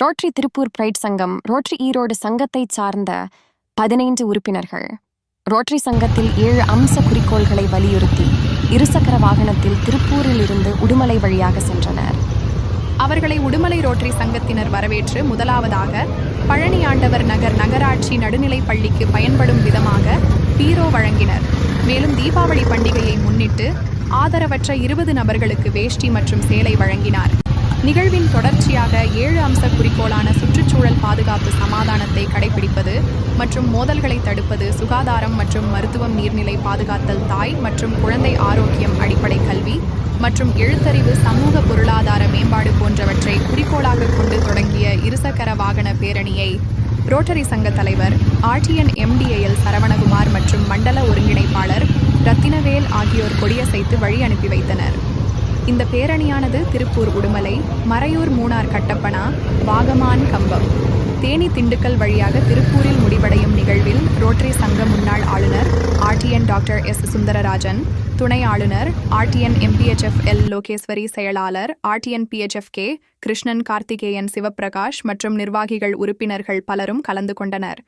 Rotary Tiruppur bright சங்கம் Rotary Erode சங்கத்தைச் சார்ந்த பதினைந்து உறுப்பினர்கள். ரோட்டரி சங்கத்தில் ஏழு அம்ச குறிக்கோள்களை வலியுறுத்தி இருசக்கர வாகனத்தில் திருப்பூரில் இருந்து உடுமலை வழியாக சென்றனர். அவர்களை உடுமலை ரோட்டரி சங்கத்தினர் வரவேற்று முதலாவதாக பழனி ஆண்டவர் நகர் நகராட்சி நடுநிலைப் பள்ளிக்கு பயன்படும் விதமாக பீரோ வழங்கினர். மேலும் தீபாவளி பண்டிகையை முன்னிட்டு ஆதரவற்ற இருபது நபர்களுக்கு வேஷ்டி மற்றும் சேலை வழங்கினார். நிகழ்வின் தொடர்ச்சியாக ஏழு அம்ச குறிக்கோளான சுற்றுச்சூழல் பாதுகாப்பு சமாதானத்தை கடைபிடிப்பது மற்றும் மோதல்களை தடுப்பது சுகாதாரம் மற்றும் மருத்துவம் நீர்நிலை பாதுகாத்தல் தாய் மற்றும் குழந்தை ஆரோக்கியம் அடிப்படை கல்வி மற்றும் எழுத்தறிவு சமூக பொருளாதார மேம்பாடு போன்றவற்றை குறிக்கோளாக கொண்டு தொடங்கிய இருசக்கர வாகன பேரணியை ரோட்டரி சங்க தலைவர் ஆர்டிஎன் எம்டிஏஎல் சரவணகுமார் மற்றும் மண்டல ஒருங்கிணைப்பாளர் ரத்தினவேல் ஆகியோர் கொடியசைத்து வழி அனுப்பி வைத்தனர். இந்த பேரணியானது திருப்பூர் உடுமலை மறையூர் மூணார் கட்டப்பனா வாகமான் கம்பம். தேனி திண்டுக்கல் வழியாக திருப்பூரில் முடிவடையும் நிகழ்வில் ரோட்டரி சங்க முன்னாள் ஆளுநர் ஆர்டிஎன் டாக்டர் எஸ். சுந்தரராஜன் துணை ஆளுநர் ஆர்டிஎன் எம்பிஎச்எஃப் எல். லோகேஸ்வரி செயலாளர் RTN PHF K. Krishnan Karthikeyan Sivaprakash மற்றும் நிர்வாகிகள் உறுப்பினர்கள் பலரும் கலந்து கொண்டனர்.